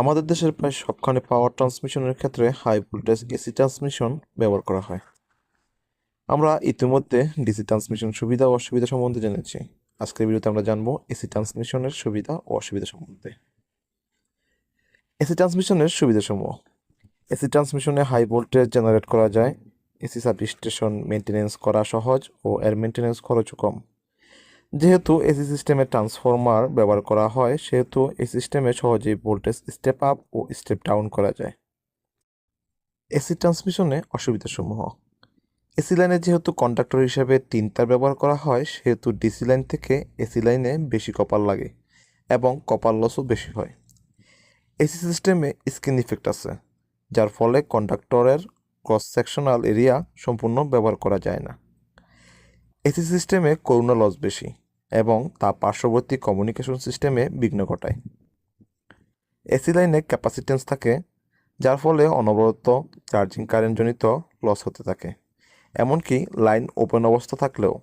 আমাদের দেশের প্রায় সবখানে পাওয়ার ট্রান্সমিশনের ক্ষেত্রে হাই ভোল্টেজ এসি ট্রান্সমিশন ব্যবহার করা হয়। আমরা ইতিমধ্যে ডিসি ট্রান্সমিশন সুবিধা ও অসুবিধা সম্বন্ধে জেনেছি। আজকের ভিডিওতে আমরা জানব এসি ট্রান্সমিশনের সুবিধা ও অসুবিধা সম্বন্ধে। এসি ট্রান্সমিশনের সুবিধাসমূহ। এসি ট্রান্সমিশনে হাই ভোল্টেজ জেনারেট করা যায়। এসি সাব স্টেশন মেনটেনেন্স করা সহজ ও এর মেনটেনেন্স খরচও কম। যেহেতু এসি সিস্টেমে ট্রান্সফরমার ব্যবহার করা হয়, সেহেতু এই সিস্টেমে সহজেই ভোল্টেজ স্টেপ আপ ও স্টেপ ডাউন করা যায়। এসি ট্রান্সমিশনে অসুবিধাসমূহ। এসি লাইনে যেহেতু কন্ডাক্টর হিসেবে তিন তার ব্যবহার করা হয়, সেহেতু ডিসি লাইন থেকে এসি লাইনে বেশি কপার লাগে এবং কপার লসও বেশি হয়। এসি সিস্টেমে স্কিন ইফেক্ট আছে, যার ফলে কন্ডাক্টরের ক্রস সেকশনাল এরিয়া সম্পূর্ণ ব্যবহার করা যায় না। এসি সিস্টেমে করোনা লস বেশি এবং তা পার্শ্ববর্তী কমিউনিকেশন সিস্টেমে বিঘ্ন ঘটায়। এসি লাইনে ক্যাপাসিটেন্স থাকে, যার ফলে অনবরত চার্জিং কারেন্টজনিত লস হতে থাকে। এমনকি লাইন ওপেন অবস্থা থাকলেও